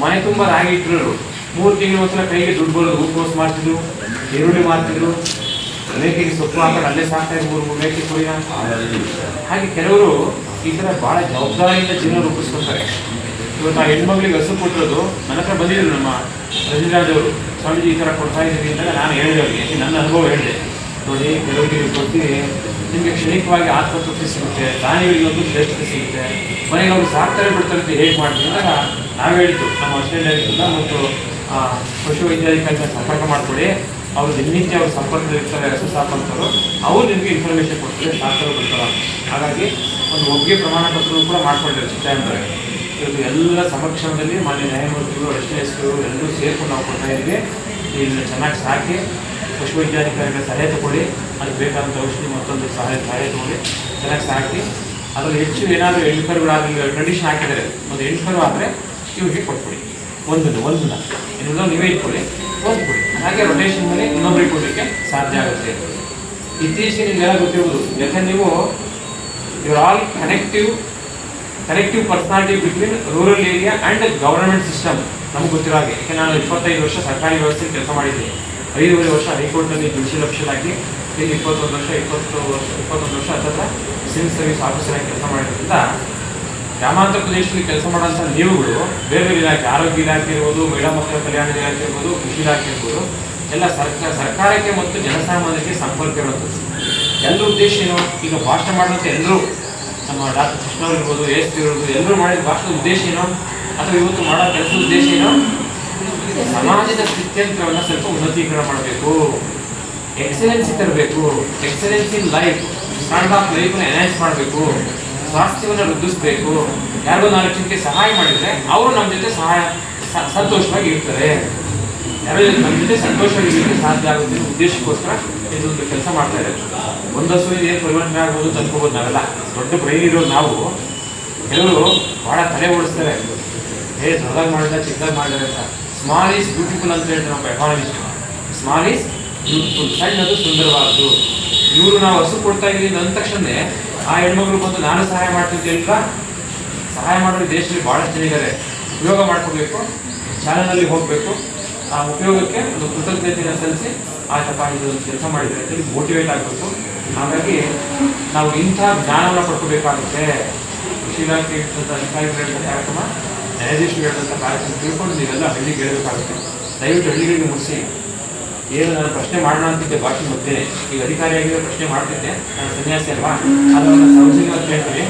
[SPEAKER 2] ಮನೆ ತುಂಬ ರಾಗಿ ಇಟ್ಟಿರೋರು. ಮೂರು ತಿಂಗಳು ಒಂದ್ಸಲ ಕೈಗೆ ದುಡ್ಡು ಬರೋದು, ಹೂಕೋಸು ಮಾಡ್ತಿದ್ರು ಈರುಳ್ಳಿ ಮಾಡ್ತಿದ್ರು ಮೇಕೆಗೆ ಸೊಪ್ಪು ಹಾಕೊಂಡು ಅಲ್ಲೇ ಇದ್ರು ಮೂರು ಮೇಕೆ ಕುರಿನ ಹಾಗೆ ಕೆಲವರು ಈ ಥರ ಭಾಳ ಜವಾಬ್ದಾರಿಯಿಂದ ಜೀವನ ರೂಪಿಸ್ಕೊತಾರೆ ಇವತ್ತು ಆ ಹೆಣ್ಮಗಳಿಗೆ ಹಸು ಕೊಟ್ಟಿರೋದು ನನ್ನ ಹತ್ರ ಬಂದಿದ್ರು ನಮ್ಮ ರಜನಿರಾಜ್ ಅವರು. ಸ್ವಾಮೀಜಿ ಈ ಥರ ಕೊಡ್ತಾ ಇದ್ದೀವಿ ಅಂತ ನಾನು ಹೇಳಿದೆ ಅವರಿಗೆ. ನನ್ನ ಅನುಭವ ಹೇಳಿದೆ. ನೋಡಿ, ಕೆಲವರಿಗೆ ಗೊತ್ತಿದೆ ನಿಮಗೆ ಕ್ಷಣಿಕವಾಗಿ ಆತ್ಮತೃಪ್ತಿ ಸಿಗುತ್ತೆ. ದಾನಿಗಳಿಗೆ ಒಂದು ಶ್ರೇಷ್ಠತೆ ಸಿಗುತ್ತೆ. ಮನೆಗೆ ಅವರು ಸಾಕ್ತಾರೆ ಬಿಡ್ತಾರೆ ಅಂತ ಹೇಗೆ ಮಾಡ್ತೀವಿ ಅಂತ ನಾವು ಹೇಳಿದ್ದು. ನಮ್ಮ ಆಸ್ಟ್ರೇಲಿಯಾದಿಂದ ಮತ್ತು ಪಶುವೈದ್ಯಾಧಿಕಾರಿಗಳ ಪಶು ವೈದ್ಯಾಧಿಕಾರಿಗಳ ಸಂಪರ್ಕ ಮಾಡ್ಕೊಳ್ಳಿ. ಅವ್ರು ದಿನನಿತ್ಯ ಅವ್ರ ಸಂಪರ್ಕದಲ್ಲಿ ಇರ್ತಾರೆ ಹಸು ಸಾಕಂತರು ಅವ್ರು ನಿಮಗೆ ಇನ್ಫಾರ್ಮೇಷನ್ ಕೊಡ್ತಾರೆ ಸಾಕರು ಬರ್ತಾರೆ ಹಾಗಾಗಿ ಒಂದು ಒಪ್ಪಿಗೆ ಪ್ರಮಾಣ ಕೂಡ ಮಾಡ್ಕೊಂಡಿದ್ದಾರೆ ಚಿತ್ತಾಯಂತಾರೆ ಇವತ್ತು ಎಲ್ಲ ಸಮಕ್ಷಮದಲ್ಲಿ ಮಾನ್ಯ ನ್ಯಾಯಮೂರ್ತಿಗಳು, ಎಸ್ ಎಸ್ಗಳು ಎಲ್ಲರೂ ಸೇರಿಕೊಂಡು ನಾವು ಕೊಡ್ತಾ ಇದ್ದೀವಿ. ಇಲ್ಲಿ ಚೆನ್ನಾಗಿ ಸಾಕಿ, ಪಶುವೈದ್ಯಾಧಿಕಾರಿಗಳ ಸಲಹೆ ತಗೊಳ್ಳಿ, ಅದಕ್ಕೆ ಬೇಕಾದಂಥ ಔಷಧಿ ಮತ್ತೊಂದು ಸಹಾಯ ಸಹಾಯ ತಗೊಳ್ಳಿ. ಚೆನ್ನಾಗಿ ಸಾಕಿ. ಅದರಲ್ಲಿ ಹೆಚ್ಚು ಏನಾದರೂ ಎಂಟ್ಕರುಗಳಾಗಲಿ ಕಂಡೀಷನ್ ಹಾಕಿದ್ದಾರೆ. ಒಂದು ಎಂಟ್ಕರು ಆದರೆ ಇವ್ರಿಗೆ ಕೊಟ್ಬಿಡಿ. ಒಂದನ್ನು ಒಂದು ಇನ್ನೊಂದು ನೀವೇ ಇಟ್ಕೊಳ್ಳಿ ಒಂದು ಹಾಗೆ ರೊಟೇಷನ್ ಮೇಲೆ ಇನ್ನೊಬ್ಬರಿಗೆ ಕೊಡಲಿಕ್ಕೆ ಸಾಧ್ಯ ಆಗುತ್ತೆ. ಇತ್ತೀಚೆಗೆ ನಿಮಗೆಲ್ಲ ಗೊತ್ತಿರ್ಬೋದು ಯಾಕಂದ್ರೆ ನೀವು you all connective connective personality between rural area and government system ನಮ್ಗೆ ಗೊತ್ತಿರೋ ಹಾಗೆ. ಯಾಕೆ ನಾನು ಇಪ್ಪತ್ತೈದು ವರ್ಷ ಸರ್ಕಾರಿ ವ್ಯವಸ್ಥೆ ಕೆಲಸ ಮಾಡಿದ್ದೀನಿ ಐದೂವರೆ ವರ್ಷ ಹೈಕೋರ್ಟ್ನಲ್ಲಿ ಜುಡಿಷಿಯಲ್ ಆಗಿ ಇಲ್ಲಿ ಇಪ್ಪತ್ತೊಂದು ವರ್ಷ ಇಪ್ಪತ್ತು ವರ್ಷ, ಇಪ್ಪತ್ತೊಂದು ವರ್ಷ ಅಥವಾ ಸಿವಿಲ್ ಸರ್ವಿಸ್ ಆಫೀಸರ್ ಆಗಿ ಕೆಲಸ ಮಾಡಿದ್ರಿಂದ ಗ್ರಾಮಾಂತರ ಪ್ರದೇಶದಲ್ಲಿ ಕೆಲಸ ಮಾಡೋಂಥ ನೀವುಗಳು ಬೇರೆ ಬೇರೆ ಇಲಾಖೆ, ಆರೋಗ್ಯ ಇಲಾಖೆ ಇರ್ಬೋದು, ಮಹಿಳಾ ಮಕ್ಕಳ ಕಲ್ಯಾಣ ಇಲಾಖೆ ಇರ್ಬೋದು, ಕೃಷಿ ಇಲಾಖೆ ಇರ್ಬೋದು, ಎಲ್ಲ ಸರ್ಕಾರ ಸರ್ಕಾರಕ್ಕೆ ಮತ್ತು ಜನಸಾಮಾನ್ಯಕ್ಕೆ ಸಂಪರ್ಕ ಇರುವಂಥದ್ದು. ಎಲ್ಲ ಉದ್ದೇಶ ಏನು? ಈಗ ಭಾಷಣ ಮಾಡಿದಂಥ ಎಲ್ಲರೂ, ನಮ್ಮ ಡಾಕ್ಟರ್ ಕೃಷ್ಣ ಅವ್ರು ಇರ್ಬೋದು, ಎಸ್ ಪಿ ಇರ್ಬೋದು ಎಲ್ಲರೂ ಮಾಡಿದ ಭಾಷಣದ ಉದ್ದೇಶ ಏನು? ಅಥವಾ ಇವತ್ತು ಮಾಡೋ ಕೆಲಸದ ಉದ್ದೇಶ ಏನು? ಸಮಾಜದ ಸ್ಥಿತ್ಯಂತರವನ್ನು ಸ್ವಲ್ಪ ಉನ್ನತೀಕರಣ ಮಾಡಬೇಕು. ಎಕ್ಸಲೆನ್ಸಿ ತರಬೇಕು. Excellence in life stand of ಲೈಫ್ನ enhance ಮಾಡಬೇಕು. ಸ್ವಾಸ್ಥ್ಯವನ್ನು ವೃದ್ಧಿಸಬೇಕು, ಯಾರಿಗೋ ನಾಲ್ಕು ಜನಕ್ಕೆ ಸಹಾಯ ಮಾಡಿದರೆ ಅವರು ನಮ್ಮ ಜೊತೆ ಸಹಾಯ ಸಂತೋಷವಾಗಿ ಇರ್ತಾರೆ. ಯಾರೋ ನಮ್ಮ ಜೊತೆ ಸಂತೋಷವಾಗಿ ಇರಲಿಕ್ಕೆ ಸಾಧ್ಯ ಆಗುತ್ತೆ ಉದ್ದೇಶಕ್ಕೋಸ್ಕರ ಇದೊಂದು ಕೆಲಸ ಮಾಡ್ತಾ ಇದ್ದಾರೆ. ಒಂದು ಹಸು ಏನು ಪರಿವರ್ತನೆ ಆಗ್ಬೋದು ತಂದ್ಕೋಬೋದು ನಾವೆಲ್ಲ. ದೊಡ್ಡ ಬ್ರೈನ್ ಇರೋ ನಾವು, ಎಲ್ಲರೂ ಭಾಳ ತಲೆ ಓಡಿಸ್ತಾರೆ. ಏ, ದೊಡ್ಡದಾಗಿ ಮಾಡಿದ ಚಿಕ್ಕದಾಗಿ ಮಾಡಿದ್ರೆ ಅಂತ. ಸ್ಮಾಲ್ ಈಸ್ ಬ್ಯೂಟಿಫುಲ್ ಅಂತ ಹೇಳಿದ್ರೆ ನಮ್ಮ ಎಕಾನಮಿಸ್ಟ್ ಸ್ಮಾಲ್ ಈಸ್ ಬ್ಯೂಟಿಫುಲ್ ಸಣ್ಣದು ಸುಂದರವಾದ್ದು. ಇವರು ನಾವು ಹಸು ಕೊಡ್ತಾ ಇದ್ದೀವಿ ಅಂದ ತಕ್ಷಣ ಆ ಹೆಣ್ಮಗಳು ಬಂದು ನಾನು ಸಹಾಯ ಮಾಡ್ತಿದ್ದಿಲ್ಲ ಸಹಾಯ ಮಾಡೋರು ದೇಶದಲ್ಲಿ ಭಾಳಷ್ಟು ಜನ ಇದ್ದಾರೆ ಉಪಯೋಗ ಮಾಡ್ಕೋಬೇಕು, ಚಾನಲ್ನಲ್ಲಿ ಹೋಗಬೇಕು. ಆ ಉಪಯೋಗಕ್ಕೆ ಒಂದು ಕೃತಜ್ಞತೆಯನ್ನು ಸಲ್ಲಿಸಿ, ಆ ಇದು ಕೆಲಸ ಮಾಡಿದರೆ ಅಂತೇಳಿ ಮೋಟಿವೇಟ್ ಆಗಬೇಕು. ಹಾಗಾಗಿ ನಾವು ಇಂಥ ಜ್ಞಾನವನ್ನು ಪಡ್ಕೋಬೇಕಾಗುತ್ತೆ. ಕೃಷಿ ಇಲಾಖೆ ಇರ್ತಂಥ ಅಧಿಕಾರಿಗಳು ಕಾರ್ಯಕ್ರಮ, ನ್ಯಾಯಾಧೀಶರು ಹೇಳಿದಂಥ ಕಾರ್ಯಕ್ರಮ ತಿಳ್ಕೊಂಡು ನೀವೆಲ್ಲ ಹಳ್ಳಿಗೆ ಹೇಳಬೇಕಾಗುತ್ತೆ ದಯವಿಟ್ಟು ಹಳ್ಳಿಗಳಿಗೆ ಮುಗಿಸಿ ಏನು ನಾನು ಪ್ರಶ್ನೆ ಮಾಡೋಣ ಅಂತಿದ್ದೆ ಭಾಷೆ ಮಧ್ಯೆ ಈಗ ಅಧಿಕಾರಿಯಾಗಿ ಪ್ರಶ್ನೆ ಮಾಡ್ತಿದ್ದೆ. ನಾನು ಸನ್ಯಾಸಿ ಅಲ್ವಾ? ಅದನ್ನು ಸೌಜನ್ಯ ಅಂತ ಹೇಳ್ತೀನಿ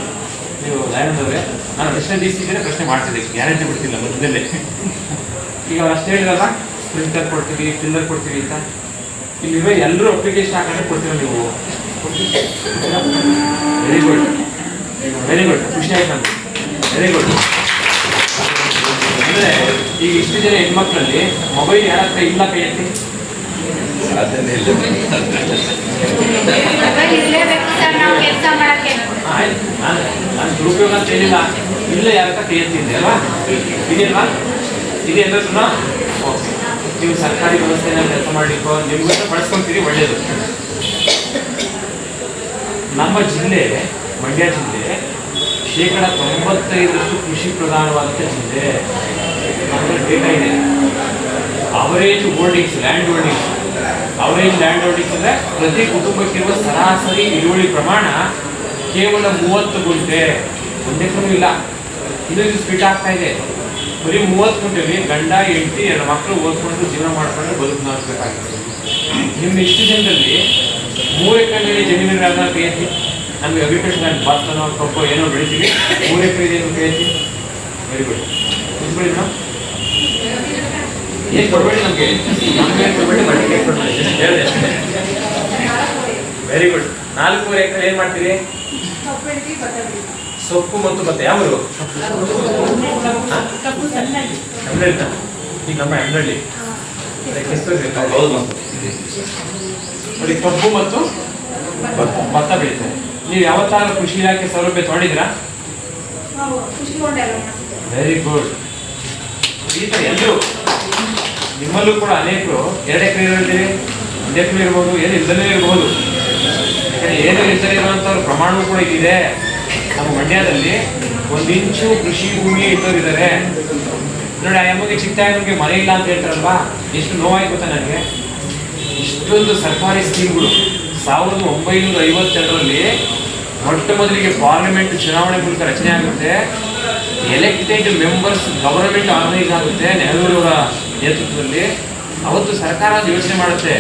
[SPEAKER 2] ನೀವು ದಯಾನಂದವ್ರೆ ನಾನು ನಾನು ಪ್ರಶ್ನೆ ಇದ್ದರೆ ಪ್ರಶ್ನೆ ಮಾಡ್ತಿದ್ದೆ. ಗ್ಯಾರಂಟಿ ಬಿಡ್ತಿಲ್ಲ ಮೊದಲೇ ಈಗ ಅವ್ರು ಅಷ್ಟೇ ಹೇಳಿರಲ್ಲ ಪ್ರಿಂಟರ್ ಕೊಡ್ತೀವಿ ಪಿಲ್ಲರ್ ಕೊಡ್ತೀವಿ ಅಂತ. ಇಲ್ಲಿ ಎಲ್ಲರೂ ಅಪ್ಲಿಕೇಶನ್ ಹಾಕೊಂಡ್ರೆ ಕೊಡ್ತೀರ ನೀವು? ವೆರಿ ಗುಡ್ ವೆರಿ ಗುಡ್ ಖುಷಿ ಆಯ್ತು ನನಗೆ ವೆರಿ ಗುಡ್ ಅಂದರೆ ಈಗ ಇಷ್ಟು ಜನ ಹೆಣ್ಮಕ್ಳಲ್ಲಿ ಮೊಬೈಲ್ ಯಾರ ಹತ್ರ ಇಲ್ಲ ಕೈ ನಾನು ದುರುಪಯೋಗ ಅಂತ ಹೇಳಿಲ್ಲ ಇಲ್ಲ ಯಾರಕ್ಕ ಕೇಳ್ತಿದ್ದೆ ಅಲ್ವಾ? ಇದೆಯಲ್ವಾ ಇದೆ ಎಲ್ಲರೂ ಓಕೆ. ನೀವು ಸರ್ಕಾರಿ ವ್ಯವಸ್ಥೆನ ಕೆಲಸ ಮಾಡಲಿಕ್ಕೋ ನಿಮ್ಗೂ ಬಳಸ್ಕೊಂತೀರಿ ಒಳ್ಳೆಯದು ನಮ್ಮ ಜಿಲ್ಲೆ ಮಂಡ್ಯ ಜಿಲ್ಲೆ ಶೇಕಡ ತೊಂಬತ್ತೈದರಷ್ಟು ಕೃಷಿ ಪ್ರಧಾನವಾದಂಥ ಜಿಲ್ಲೆ. ಡೇಟಾ ಇದೆ. Average holdings land holdings average land holdings ಅಂದರೆ ಪ್ರತಿ ಕುಟುಂಬಕ್ಕಿರುವ ಸರಾಸರಿ ಇಳುವರಿ ಪ್ರಮಾಣ ಕೇವಲ ಮೂವತ್ತು ಗುಂಟೆ. ಒಂದೇ ಇಲ್ಲ. ಇದು ಇದು ಸ್ಪೀಡ್ ಆಗ್ತಾ ಇದೆ. ಬರೀ ಮೂವತ್ತು ಗುಂಟೆಲಿ ಗಂಡ, ಹೆಂಡತಿ, ಎರಡು ಮಕ್ಕಳು ಓದ್ಕೊಂಡು ಜೀವನ ಮಾಡ್ಕೊಂಡು ಬದುಕು ನಡೆಸಬೇಕಾಗಿದೆ ನಿಮ್ಮ ಇಷ್ಟು ಜನರಲ್ಲಿ ಮೂರು ಎಕರೆ ಜಮೀನು ಯಾವ್ದಾರ ಕೈ ಎತ್ತಿ ನಮಗೆ ಅಗ್ರಿಕಲ್ಚರ್ ಭತ್ತನೋ ಕಬ್ಬು ಏನೋ ಬೆಳಿತೀವಿ ಮೂರು ಎಕರೆ ಏನು ಕೈ ಎತ್ತಿ ವೆರಿ ಗುಡ್ ಕುತ್ಕೊಳ್ಳಿ ಮೇಡಮ್. ಏನು ಕೊಡಬೇಡಿ ನಮಗೆ? ನಮಗೆ ಕೊಡಬೇಡಿ ಬಡ್ಡಿಗೆ ಕೊಡಬೇಡಿ ಜಸ್ಟ್ ಹೇಳಿದೆ ಅಷ್ಟೇ ವೆರಿ ಗುಡ್ ನಾಲ್ಕೂವರೆ ಎಕರೆ ಏನ್ ಮಾಡ್ತೀರಿ? ಸೊಪ್ಪು ಮತ್ತು ಭತ್ತ. ಯಾವ ಊರು? ಹೆಮ್ನಳ್ಳಿ ಈಗ ನಮ್ಮ ಬೇಕಾ? ನೋಡಿ ಕಬ್ಬು ಮತ್ತು ಭತ್ತ ಬೆಳೀತಾರೆ. ನೀವು ಯಾವತ್ತಾದ್ರೂ ಕೃಷಿ ಇಲಾಖೆ ಸೌಲಭ್ಯ ತಗೊಂಡಿದ್ದೀರಾ? ವೆರಿ ಗುಡ್ ಈ ಥರ ಎಲ್ಲರೂ ನಿಮ್ಮಲ್ಲೂ ಕೂಡ ಅನೇಕರು ಎರಡು ಎಕರೆ ಇರ್ತೀರಿ ಒಂದು ಎಕರೆ ಇರ್ಬೋದು ಏನು ಇಲ್ದಲೇ ಇರ್ಬೋದು. ಏನು ಇರುವಂಥವ್ರ ಪ್ರಮಾಣ ಕೂಡ ಇದೆ. ನಮ್ಮ ಮಂಡ್ಯದಲ್ಲಿ ಒಂದಿಂಚು ಕೃಷಿ ಭೂಮಿ ಇದ್ದವರಿದ್ದಾರೆ ನೋಡಿ, ಆ ಎಮ್ಮಗೆ ಚಿಕ್ಕ ಮನೆ ಇಲ್ಲ ಅಂತ ಹೇಳ್ತಾರಲ್ವಾ? ಎಷ್ಟು ನೋವಾಯ್ತು ಗೊತ್ತಾ ನನಗೆ? ಇಷ್ಟೊಂದು ಸರ್ಕಾರಿ ಸ್ಕೀಮ್ಗಳು. ಸಾವಿರದ ಒಂಬೈನೂರ ಐವತ್ತೆರಡರಲ್ಲಿ ಮೊಟ್ಟ ಮೊದಲಿಗೆ ಪಾರ್ಲಿಮೆಂಟ್ ಚುನಾವಣೆ ಮೂಲಕ ರಚನೆ ಆಗುತ್ತೆ. ಎಲೆಕ್ಟೆಡ್ ಮೆಂಬರ್ಸ್ ಗವರ್ಮೆಂಟ್ ಆರ್ಗನೈಸ್ ಆಗುತ್ತೆ ನೆಹರೂರವರ ನೇತೃತ್ವದಲ್ಲಿ. ಅವತ್ತು ಸರ್ಕಾರ ಯೋಚನೆ ಮಾಡುತ್ತೆ.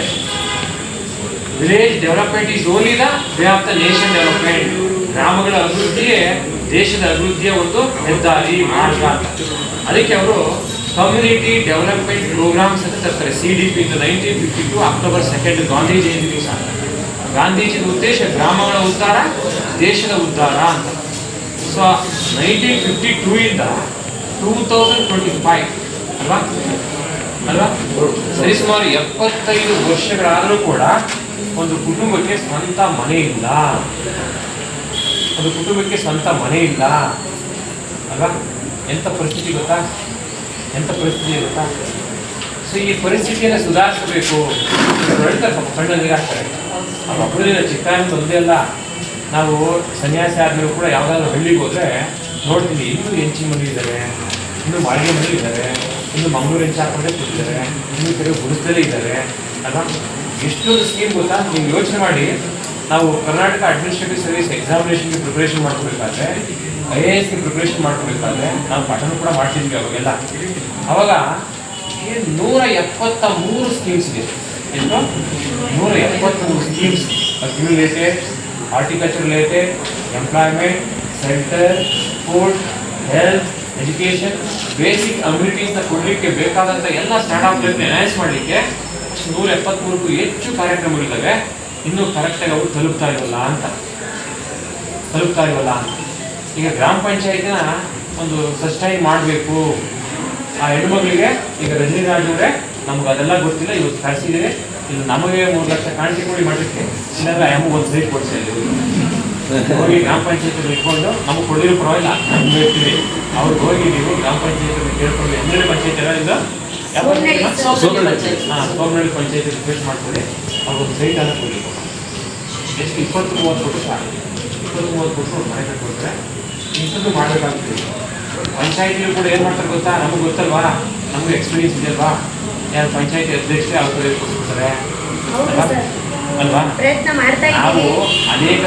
[SPEAKER 2] Village development is only the way of the nation development ಗ್ರಾಮಗಳ ಅಭಿವೃದ್ಧಿಯೇ ದೇಶದ ಅಭಿವೃದ್ಧಿಯ ಒಂದು ಹೆದ್ದಾರಿ, ಮಾರ್ಗ ಅದಕ್ಕೆ ಅವರು ಕಮ್ಯುನಿಟಿ ಡೆವಲಪ್ಮೆಂಟ್ ಪ್ರೋಗ್ರಾಮ್ಸ್ ಅಂತ ತರ್ತಾರೆ ಸಿ ಡಿ ಪಿ ಇದು nineteen fifty two October second Gandhi Jayanti ದಿವಸ ಗಾಂಧೀಜಿಯ ಉದ್ದೇಶ ಗ್ರಾಮಗಳ ಉದ್ಧಾರ, ದೇಶದ ಉದ್ಧಾರ ಅಂತ. ಸೊ ನೈನ್ಟೀನ್ ಫಿಫ್ಟಿ ಟೂ ಇಂದ ಟೂ ತೌಸಂಡ್ ಟ್ವೆಂಟಿ ಫೈವ್ ಅಲ್ವಾ? ಅಲ್ವಾ ಸರಿಸುಮಾರು ಎಪ್ಪತ್ತೈದು ವರ್ಷಗಳಾದರೂ ಕೂಡ ಒಂದು ಕುಟುಂಬಕ್ಕೆ ಸ್ವಂತ ಮನೆ ಇಲ್ಲ. ಒಂದು ಕುಟುಂಬಕ್ಕೆ ಸ್ವಂತ ಮನೆ ಇಲ್ಲ. ಅಲ್ವಾ? ಎಂಥ ಪರಿಸ್ಥಿತಿ ಗೊತ್ತಾ? ಎಂಥ ಪರಿಸ್ಥಿತಿ ಗೊತ್ತಾ? ಸೊ ಈ ಪರಿಸ್ಥಿತಿಯನ್ನು ಸುಧಾರಿಸಬೇಕು. ಹೇಳ್ತಾರೆ ಪಾಪ ಕಣ್ಣು ಆಗ್ತಾರೆ ಆ ಮಕ್ಕಳಿನ ಚಿಕ್ಕ ಒಂದೇ ಅಲ್ಲ ನಾವು ಸನ್ಯಾಸಿ ಆದರೂ ಕೂಡ ಯಾವುದಾದ್ರು ಹಳ್ಳಿಗೆ ಹೋದರೆ ನೋಡ್ತೀನಿ, ಇನ್ನೂ ಹೆಂಚಿನ ಮನೆ ಇದ್ದಾರೆ ಇನ್ನು ಮಾಳಿಗೆ ಮನೆ ಇದ್ದಾರೆ ಇನ್ನು ಮಂಗಳೂರು ಹೆಂಚು ಹಾಕೊಂಡೇ ಕೂತಿದ್ದಾರೆ ಇನ್ನು ಕೆಲವು ಗುಡಿಸಲೇ ಇದ್ದಾರೆ. ಅಲ್ವಾ ಎಷ್ಟೊಂದು ಸ್ಕೀಮ್ ಗೊತ್ತಾ? ನೀವು ಯೋಚನೆ ಮಾಡಿ. ನಾವು ಕರ್ನಾಟಕ ಅಡ್ಮಿನಿಸ್ಟ್ರೇಟಿವ್ ಸರ್ವಿಸ್ ಎಕ್ಸಾಮಿನೇಷನ್ಗೆ ಪ್ರಿಪ್ರೇಷನ್ ಮಾಡ್ಕೋಬೇಕಾದ್ರೆ ಐ ಎ ಎಸ್ಗೆ ಪ್ರಿಪ್ರೇಷನ್ ಮಾಡ್ಕೋಬೇಕಾದ್ರೆ ನಾವು ಪಠಣ ಕೂಡ ಮಾಡ್ತಿದ್ವಿ ಅವಾಗೆಲ್ಲ. ಅವಾಗ ನೂರ ಎಪ್ಪತ್ತ ಮೂರು ಸ್ಕೀಮ್ಸ್ ಇದೆ. ಎಷ್ಟು? ನೂರ ಎಪ್ಪತ್ತ್ಮೂರು schemes agri related horticulture related employment centre food health education basic ಅಮ್ಯುನಿಟೀಸ್ನ ಕೊಡಲಿಕ್ಕೆ ಬೇಕಾದಂಥ ಎಲ್ಲ ಸ್ಟ್ಯಾಂಡ್ ಆಫ್ ಅನೌನ್ಸ್ ಮಾಡಲಿಕ್ಕೆ ನೂರ ಎಪ್ಪತ್ಮೂರಕ್ಕೂ ಹೆಚ್ಚು ಕಾರ್ಯಕ್ರಮಗಳಿದ್ದಾವೆ. ಇನ್ನೂ ಕರೆಕ್ಟಾಗಿ ಅವರು ತಲುಪ್ತಾ ಇರಲ್ಲ ಅಂತ. ತಲುಪ್ತಾ ಇರಲ್ಲ ಈಗ ಗ್ರಾಮ ಪಂಚಾಯತಿನ ಒಂದು ಸಸ್ಟೈನ್ ಮಾಡಬೇಕು. ಆ ಹೆಣ್ಮಗಳಿಗೆ ಈಗ ರಜನಿರಾಜ್ ಅವರೇ, ನಮ್ಗೆ ಅದೆಲ್ಲ ಗೊತ್ತಿಲ್ಲ, ಇವತ್ತು ಕಳಿಸಿದ್ದೀರಿ ಇದು ನಮಗೆ ಮೂರು ಲಕ್ಷ ಕಾಣಿಕೆ ಕೊಡಿ ಮಾಡಲಿಕ್ಕೆ ಇಲ್ಲ ಅಮ್ಮ ಒಂದು ಸೈಟ್ ಕೊಡಿಸಿ ಹೋಗಿ ಗ್ರಾಮ ಪಂಚಾಯತ್ ಇಟ್ಕೊಂಡು ನಮಗೆ ಕೊಡಿರೋ ಪರವಾಗಿಲ್ಲ. ನಮ್ಗೆ ಹೇಳ್ತೀವಿ. ಅವ್ರಿಗೆ ಹೋಗಿ ನೀವು ಗ್ರಾಮ ಪಂಚಾಯತ್ ಕೇಳ್ಕೊಂಡು ಎಂದರೆ ಪಂಚಾಯತ್ ಎಲ್ಲ
[SPEAKER 3] ಸೋಮನಹಳ್ಳಿ
[SPEAKER 2] ಪಂಚಾಯತ್ ರಿಕ್ವೆಸ್ಟ್ ಮಾಡ್ಕೊಳ್ಳಿ ಅವ್ರಿಗೆ ಸೈಟ್ ಅನ್ನ ಕೊಡಿ ಎಷ್ಟು ಇಪ್ಪತ್ತು ಮೂವತ್ತು ಕೊಟ್ಟು ಸಾಕು ಇಪ್ಪತ್ತು ಮೂವತ್ತು ಕೊಟ್ಟು ಮನೆ ಕಟ್ಕೊಡ್ತಾರೆ ಇಂಥದ್ದು ಕೂಡ ಏನು ಮಾಡ್ತಾರೆ ಗೊತ್ತಾ ನಮಗೆ ಗೊತ್ತಲ್ವಾ ನಮಗೆ ಎಕ್ಸ್ಪೀರಿಯನ್ಸ್ ಇದೆಯಲ್ವಾ ಯಾರು ಪಂಚಾಯತಿ ಅಧ್ಯಕ್ಷರೇ ಅವ್ರ ಕೊಡ್ತಾರೆ ಅಲ್ವಾ
[SPEAKER 3] ಪ್ರಯತ್ನ ಮಾಡ್ತಾ
[SPEAKER 2] ನಾವು ಅನೇಕ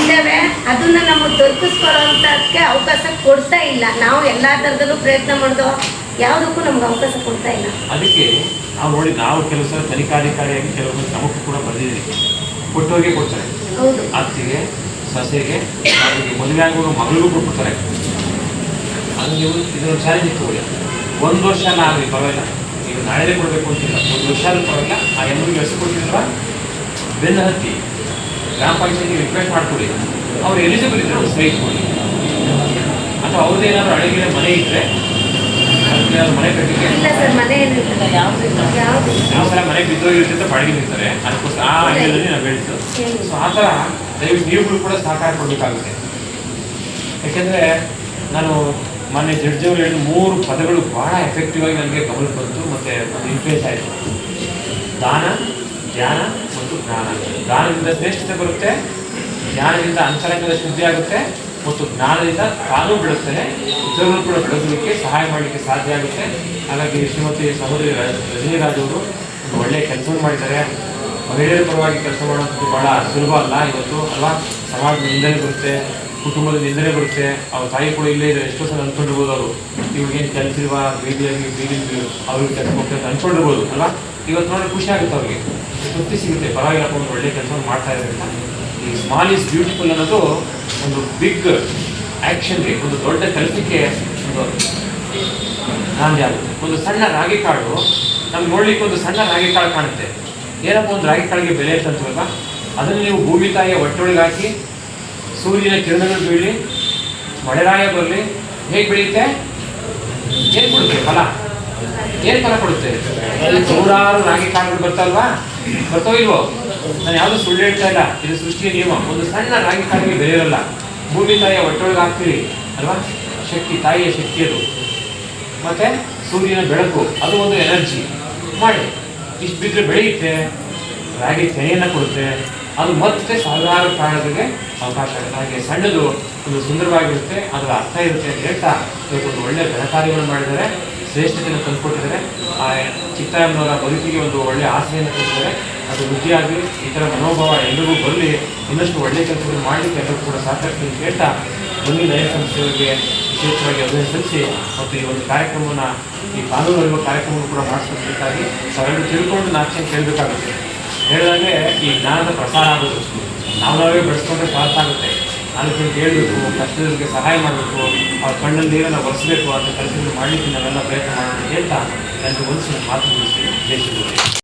[SPEAKER 3] ಇದ್ದಾವೆ ಅದನ್ನ ನಮಗೆ ದೊರಕಿಸ್ಕೊಳ್ಳೋಂಥದ್ದಕ್ಕೆ ಅವಕಾಶ ಕೊಡ್ತಾ ಇಲ್ಲ ನಾವು ಎಲ್ಲಾ ತರದಲ್ಲೂ ಪ್ರಯತ್ನ ಮಾಡಿದೋ ಯಾವುದಕ್ಕೂ ನಮ್ಗೆ ಅವಕಾಶ ಕೊಡ್ತಾ ಇಲ್ಲ.
[SPEAKER 2] ಅದಕ್ಕೆ ನಾವು ನೋಡಿ ನಾವು ಕೆಲಸ ತನಿಖಾಧಿಕಾರಿಯಾಗಿ ಕೆಲವೊಂದು ನಮಗೂ ಕೂಡ ಬಂದಿದ್ದೀವಿ ಕೊಟ್ಟೋಗೆ ಕೊಡ್ತಾರೆ.
[SPEAKER 3] ಹೌದು.
[SPEAKER 2] ಅತ್ತಿಗೆ ಸೊಸೆಗೆ ಅವ್ರಿಗೆ ಮದುವೆ ಆಗುವ ಮಗಳಿಗೂ ಕೊಟ್ಬಿಡ್ತಾರೆ ಅದು ನೀವು ಇದೊಂದು ಚಾಲೆಂಜ್ ಇಟ್ಕೊಳ್ಳಿ ಒಂದು ವರ್ಷ ನಾವು ಆಗಲಿ ಪರವಾಗಿಲ್ಲ. ನೀವು ನಾಳೆನೇ ಕೊಡಬೇಕು ಅಂತಿಲ್ಲ. ಒಂದು ವರ್ಷ ಆದ್ರೂ ಪರವಾಗಿಲ್ಲ. ಆ ಎಲ್ಲರಿಗೂ ಕೊಟ್ಟಿದ್ರಲ್ಲ ಬೆನ್ನು ಹತ್ತಿ ಗ್ರಾಮ ಪಂಚಾಯತಿ ರಿಕ್ವೆಸ್ಟ್ ಮಾಡ್ಕೊಳ್ಳಿ ಅವ್ರು ಎಲಿಜಿಬಲ್ ಇದ್ರೆ ಸ್ಟ್ರೈಟ್ ಸೈಟ್ ಕೊಡಿ. ಅಥವಾ ಅವ್ರದ್ದು ಏನಾದ್ರು ಮನೆ ಇದ್ದರೆ ಮನೆ
[SPEAKER 3] ಇಲ್ಲ ಮನೆ ಯಾವುದು ಯಾವುದು
[SPEAKER 2] ಯಾವ ಸಲ ಮನೆ ಬಿದ್ದೋಗಿರ್ತಂತ ಬಾಡಿಗೆ ನಿಲ್ತಾರೆ ಅದಕ್ಕೋಸ್ಕರ ಆ ಅಂಗದಲ್ಲಿ ನಾವು ಸೊ ಆ ಥರ ದಯವಿಟ್ಟು ನೀವುಗಳು ಕೂಡ ಸಹಕಾರ ಕೊಡಬೇಕಾಗುತ್ತೆ. ಯಾಕೆಂದರೆ ನಾನು ಮೊನ್ನೆ ಜಡ್ಜ್ ಅವರು ಹೇಳಿದ ಮೂರು ಪದಗಳು ಬಹಳ ಎಫೆಕ್ಟಿವ್ ಆಗಿ ನನಗೆ ಗಮನಕ್ಕೆ ಬಂತು ಮತ್ತೆ ಇನ್ಫ್ಲೂಯೆನ್ಸ್ ಆಯಿತು. ದಾನ ಧ್ಯಾನ ಮತ್ತು ಜ್ಞಾನ ದಾನದಿಂದ ಶ್ರೇಷ್ಠತೆ ಬರುತ್ತೆ ಜ್ಞಾನದಿಂದ ಅಂತರಂಗದ ಶುದ್ಧಿ ಆಗುತ್ತೆ ಮತ್ತು ಜ್ಞಾನದಿಂದ ತಾನೂ ಬೆಳೆಸ್ತೇನೆ ಇತರರು ಕೂಡ ಬೆಳೆಸಲಿಕ್ಕೆ ಸಹಾಯ ಮಾಡಲಿಕ್ಕೆ ಸಾಧ್ಯ ಆಗುತ್ತೆ. ಹಾಗಾಗಿ ಶ್ರೀಮತಿ ಸಹೋದರಿ ರಜನಿರಾಜ್ ಅವರು ಒಂದು ಒಳ್ಳೆಯ ಕೆಲಸ ಮಾಡಿದ್ದಾರೆ. ಮಹಿಳೆಯರ ಪರವಾಗಿ ಕೆಲಸ ಮಾಡುವಂಥದ್ದು ಭಾಳ ಸುಲಭ ಅಲ್ಲ. ಇವತ್ತು ಅಲ್ವಾ? ಸಮಾಜದ ನಿಂದನೆ ಬರುತ್ತೆ, ಕುಟುಂಬದ ನಿಂದನೆ ಬರುತ್ತೆ. ಅವ್ರ ತಾಯಿ ಕೂಡ ಇಲ್ಲೇ ಇದ್ದಾರೆ ಎಷ್ಟೋ ಸಲ ಅನ್ಕೊಂಡಿರ್ಬೋದು ಅವರು. ಇವಾಗೇನು ಕೆಲಸಿರುವ ಬೀದಿಯಾಗಿ ಬೀದಿ ಅವ್ರಿಗೆ ಕೆಲಸ ಹೋಗ್ತಾರೆ ಅಂತ ಅನ್ಕೊಂಡಿರ್ಬೋದು ಅಲ್ಲ ಇವತ್ತು ನೋಡಿ ಖುಷಿ ಆಗುತ್ತೆ ಅವ್ರಿಗೆ. ತೃಪ್ತಿ ಸಿಗುತ್ತೆ. ಪರವಾಗಿಲ್ಲ ಒಂದು ಒಳ್ಳೆ ಕೆಲಸ ಮಾಡ್ತಾ ಇದ್ದಾರೆ ಈ ಸ್ಮಾಲ್ ಈಸ್ ಬ್ಯೂಟಿಫುಲ್ ಅನ್ನೋದು ಒಂದು ಬಿಗ್ ಆ್ಯಕ್ಷನ್ಗೆ ಒಂದು ದೊಡ್ಡ ಕೆಲಸಕ್ಕೆ ಒಂದು ನಾಂದಿ ಒಂದು ಸಣ್ಣ ರಾಗಿ ಕಾಳು, ನಮ್ಗೆ ನೋಡ್ಲಿಕ್ಕೆ ಒಂದು ಸಣ್ಣ ರಾಗಿ ಕಾಳು ಕಾಣುತ್ತೆ. ಏನಪ್ಪ ಒಂದು ರಾಗಿ ಕಾಳಿಗೆ ಬೆಲೆ ಅಂತಂತೀವಲ್ಲ ಅದನ್ನು ನೀವು ಭೂಮಿ ತಾಯಿಯ ಒಟ್ಟೊಳಗೆ ಹಾಕಿ, ಸೂರ್ಯನ ಕಿರಣಗಳು ಬೀಳಿ, ಮಳೆರಾಯ ಬರಲಿ, ಹೇಗೆ ಬೆಳೆಯುತ್ತೆ? ಏನು ಕೊಡುತ್ತೆ? ಫಲ. ಏನು ಫಲ ಕೊಡುತ್ತೆ? ನೂರಾರು ರಾಗಿ ಕಾಳುಗಳು ಬರ್ತಲ್ವಾ ಬರ್ತೋ ಇಲ್ವೋ? ನಾನು ಯಾವುದು ಸುಳ್ಳು ಹೇಳ್ತಾ ಇಲ್ಲ. ಇದು ಸೃಷ್ಟಿಯ ನಿಯಮ. ಒಂದು ಸಣ್ಣ ರಾಗಿ ತಾಯಿಗೆ ಬೆಲೆ ಇರಲ್ಲ ಭೂಮಿ ತಾಯಿಯ ಒಟ್ಟೊಳಗೆ ಹಾಕ್ತೀರಿ ಅಲ್ವಾ? ಶಕ್ತಿ ತಾಯಿಯ ಶಕ್ತಿ ಅದು. ಮತ್ತೆ ಸೂರ್ಯನ ಬೆಳಕು, ಅದು ಒಂದು ಎನರ್ಜಿ. ಮಾಡಿ. ಇಷ್ಟು ಬಿದ್ದರೆ ಬೆಳೆಯುತ್ತೆ, ರಾಗಿ ತೆನೆಯನ್ನು ಕೊಡುತ್ತೆ. ಅದು ಮತ್ತೆ ಸಾವಿರಾರು ಪ್ರಾಣಗಳಿಗೆ ಅವಕಾಶ ಆಗುತ್ತೆ. ಹಾಗೆ ಸಣ್ಣದು, ಒಂದು ಸುಂದರವಾಗಿರುತ್ತೆ. ಅದರ ಅರ್ಥ ಇರುತ್ತೆ ಅಂತ ಹೇಳ್ತಾ ಇವತ್ತೊಂದು ಒಳ್ಳೆಯ ಘನಕಾರ್ಯವನ್ನು ಮಾಡಿದ್ದಾರೆ. ಶ್ರೇಷ್ಠತೆಯನ್ನು ತಂದುಕೊಟ್ಟಿದ್ದಾರೆ. ಆ ಚಿತ್ತಾಯಮ್ಮನವರ ಬದುಕಿಗೆ ಒಂದು ಒಳ್ಳೆಯ ಆಸೆಯನ್ನು ಕೊಟ್ಟಿದ್ದಾರೆ ಅದು ವೃದ್ಧಿಯಾಗಿ ಈ ಥರ ಮನೋಭಾವ ಎಲ್ಲರಿಗೂ ಬರಲಿ, ಇನ್ನಷ್ಟು ಒಳ್ಳೆಯ ಕೆಲಸಗಳು ಮಾಡಲಿಕ್ಕೆ ಎಲ್ಲರೂ ಕೂಡ ಸಾಕಷ್ಟು ಹೇಳ್ತಾ ಬನ್ನಿ ನಯ ಸಂಸ್ಥೆಯವರಿಗೆ ವಿಶೇಷವಾಗಿ ಅಭಿನಯ ಸಲ್ಲಿಸಿ ಮತ್ತು ಈ ಒಂದು ಕಾರ್ಯಕ್ರಮವನ್ನು ಈ ಕಾನೂನು ಅರಿವು ಕಾರ್ಯಕ್ರಮವನ್ನು ಕೂಡ ಮಾಡಿಸ್ಕೊಳ್ಬೇಕಾಗಿ ತಾವೆಲ್ಲರೂ ತಿಳ್ಕೊಂಡು ನಾಚೆ ಕೇಳಬೇಕಾಗುತ್ತೆ. ಹೇಳಿದಾಗೆ ಈ ಜ್ಞಾನದ ಪ್ರಸಾರ ಆಗೋದು. ನಾವು ನಾವೇ ಬೆಳೆಸ್ಕೊಂಡ್ರೆ ಸಾಕಾಗುತ್ತೆ ನಾಲ್ಕು ಹೇಳಬೇಕು, ಕಷ್ಟದವರಿಗೆ ಸಹಾಯ ಮಾಡಬೇಕು, ಅವ್ರ ಕಣ್ಣಲ್ಲಿ ನೀರನ್ನು ಒರೆಸಬೇಕು ಅಂತ ಕೆಲಸಗಳು ಮಾಡಲಿಕ್ಕೆ ನಾವೆಲ್ಲ ಪ್ರಯತ್ನ ಮಾಡೋಣ ಅಂತ ನನಗೆ ಒಂದು ಮಾತು ಮುಗಿಸ್ತೀನಿ ಗುರು.